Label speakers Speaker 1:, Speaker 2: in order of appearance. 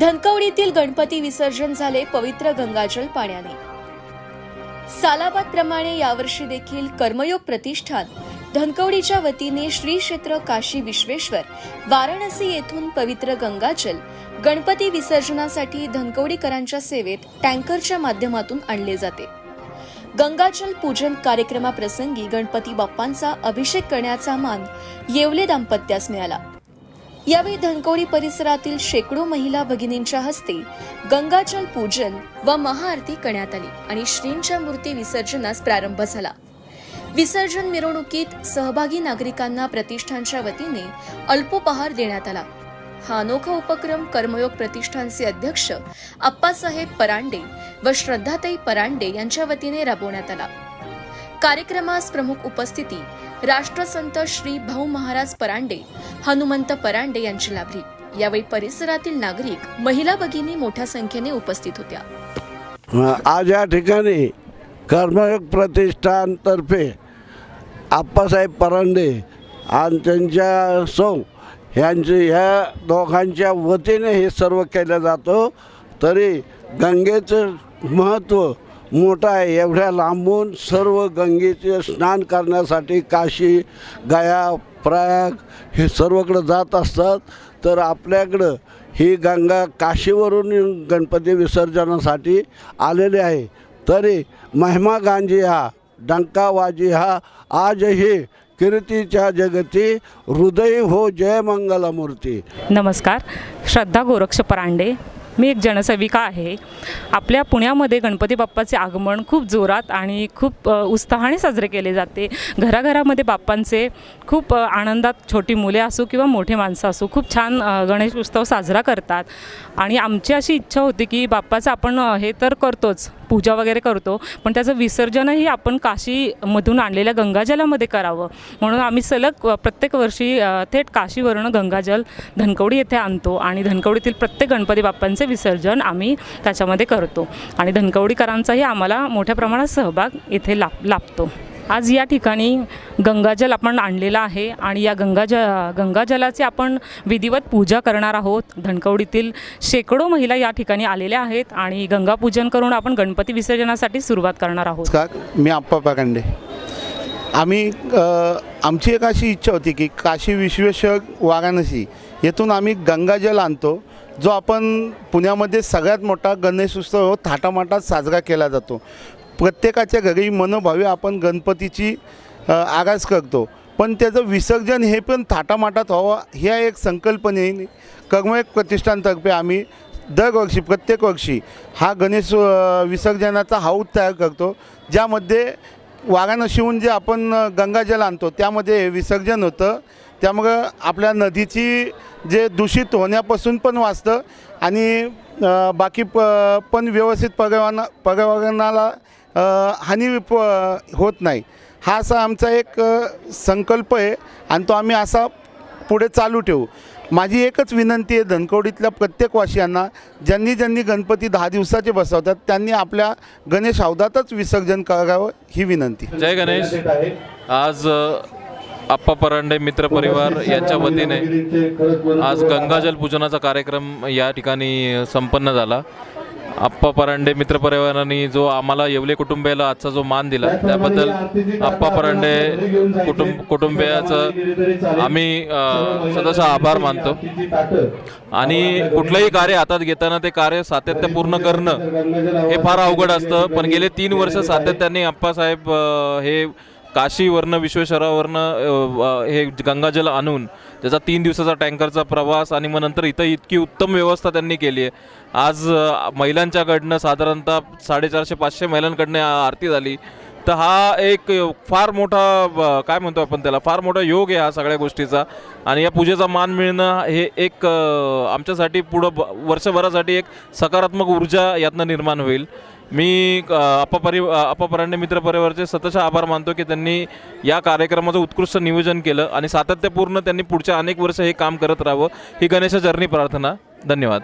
Speaker 1: धनकवडीतील गणपती विसर्जन झाले पवित्र गंगाजल पाण्याने. सालाबाद प्रमाणे यावर्षी देखील कर्मयोग प्रतिष्ठान धनकवडीच्या वतीने श्री क्षेत्र काशी विश्वेश्वर वाराणसी येथून पवित्र गंगाजल गणपती विसर्जनासाठी धनकवडीकरांच्या सेवेत टँकरच्या माध्यमातून आणले जाते. गंगाजल पूजन कार्यक्रमाप्रसंगी गणपती बाप्पांचा अभिषेक करण्याचा मान येवले दाम्पत्यास मिळाला. यावेळी धनकोडी परिसरातील शेकडो महिला भगिनींच्या हस्ते गंगाजल पूजन व महाआरती करण्यात आली आणि श्रींच्या मूर्ती विसर्जनास प्रारंभ झाला. विसर्जन मिरवणुकीत सहभागी नागरिकांना प्रतिष्ठानच्या वतीने अल्पोपहार देण्यात आला. हा अनोखा उपक्रम कर्मयोग प्रतिष्ठानचे अध्यक्ष आप्पासाहेब परांडे व श्रद्धाताई परांडे यांच्या वतीने राबवण्यात आला. कार्यक्रमास प्रमुख उपस्थिती राष्ट्रसंत श्री भाऊ महाराज परांडे हनुमंत परांडे यांची लाभली. यावेळी परिसरातील नागरिक महिला भगिनी मोठ्या संख्येने उपस्थित होत्या.
Speaker 2: आज या ठिकाणी कर्मयोग प्रतिष्ठानतर्फे आप्पासाहेब परांडे आणि त्यांच्या सौ यांचे ह्या दोघांच्या वतीने हे सर्व केलं जातं. तरी गंगेचं महत्त्व मोठं आहे. एवढ्या लांबून सर्व गंगेचे स्नान करण्यासाठी काशी गया प्रयाग हे सर्वकडं जात असतात तर आपल्याकडं ही गंगा काशीवरून गणपती विसर्जनासाठी आलेले आहे. तरी महिमा गांधी हा डंकावाजी हा आजही कीर्तीच्या जगती हृदय हो जय मंगलमूर्ती.
Speaker 3: नमस्कार. श्रद्धा गोरक्ष परांडे मी एक जनसेविका आहे. आपल्या पुण्यामध्ये गणपती बाप्पाचे आगमन खूप जोरात आणि खूप उत्साहाने साजरे केले जाते. घराघरामध्ये बाप्पांचे खूप आनंदात छोटी मुले असो किंवा मोठे माणसं असो खूप छान गणेश उत्सव साजरा करतात. आणि आमची अशी इच्छा होती की बाप्पाचं आपण हे तर करतोच. पूजा वगैरे करतो. पण त्याचं विसर्जनही आपण काशीमधून आणलेल्या गंगाजलामध्ये करावं. म्हणून आम्ही सलग प्रत्येक वर्षी थेट काशीवरून गंगाजल धनकवडी येथे आणतो आणि धनकवडीतील प्रत्येक गणपती बाप्पांचे विसर्जन आम्ही त्याच्यामध्ये करतो. आणि धनकवडीकरांचाही आम्हाला मोठ्या प्रमाणात सहभाग इथे लाभ लाभतो. आज या ठिकाणी गंगाजल आपण आणलेलं आहे आणि या गंगाज गंगाजलाची आपण विधिवत पूजा करणार आहोत. धनकवडीतील शेकडो महिला या ठिकाणी आलेल्या आहेत आणि गंगापूजन करून आपण गणपती विसर्जनासाठी सुरुवात करणार आहोत.
Speaker 4: का मी आप्पा कांडे आम्ही आमची एक अशी इच्छा होती की काशी विश्वेश्वर वाराणसी येथून आम्ही गंगाजल आणतो जो आपण पुण्यामध्ये सगळ्यात मोठा गणेश उत्सव थाटामाटात साजरा केला जातो. प्रत्येकाच्या घरी मनोभावे आपण गणपतीची आगास करतो. पण त्याचं विसर्जन हे पण थाटामाटात व्हावं ह्या एक संकल्पनेने कर्मयोग प्रतिष्ठानतर्फे आम्ही दरवर्षी प्रत्येक वर्षी हा गणेश विसर्जनाचा हाऊस तयार करतो ज्यामध्ये वाराणसीहून जे आपण गंगाजल आणतो त्यामध्ये विसर्जन होतं. त्यामुळं आपल्या नदीची जे दूषित होण्यापासून पण वाचतं आणि बाकी प पण व्यवस्थित पर्यावरणा पर्यावरणाला हानी प होत नाही. हा असा आमचा एक संकल्प आहे आणि तो आम्ही असा पुढे चालू ठेवू. माझी एकच विनंती आहे धनकवडीतल्या प्रत्येक वासियांना ज्यांनी ज्यांनी गणपती दहा दिवसाचे बसवतात त्यांनी आपल्या गणेश अवधातच विसर्जन करावं ही विनंती.
Speaker 5: जय गणेश. आज आप्पा परांडे मित्र परिवार यांच्या वतीने आज गंगाजल पूजनाचा कार्यक्रम या ठिकाणी संपन्न झाला. आप्पा परांडे मित्र परिवारांनी जो आम्हाला येवले कुटुंबियाला आजचा जो मान दिला त्याबद्दल आप्पा परांडे कुटुंब कुटुंबियाचं आम्ही सदस्य आभार मानतो. आणि कुठलंही कार्य हातात घेताना ते कार्य सातत्यपूर्ण करणं हे फार अवघड असतं. पण गेले तीन वर्ष सातत्याने आप्पासाहेब हे काशीवरनं विश्वेश्वरावरनं हे गंगाजल आणून त्याचा तीन दिवसाचा टँकरचा प्रवास आणि मग नंतर इथं इतकी उत्तम व्यवस्था त्यांनी केली आहे. आज महिलांच्याकडनं साधारणतः साडेचारशे पाचशे महिलांकडनं आरती झाली. तर हा एक फार मोठा ब- काय म्हणतो आपण त्याला फार मोठा योग आहे हा सगळ्या गोष्टीचा. आणि या पूजेचा मान मिळणं हे एक आमच्यासाठी पुढं ब- वर्षभरासाठी एक सकारात्मक ऊर्जा यातनं निर्माण होईल. मी अ, अप्पा मित्रपरिवारचे अप्पा सतत आभार मानतो की त्यांनी या कार्यक्रमाचं उत्कृष्ट नियोजन केलं आणि सातत्यपूर्ण त्यांनी पुढच्या अनेक वर्ष हे काम करत राहावं. ही गणेश जर्नी प्रार्थना. धन्यवाद.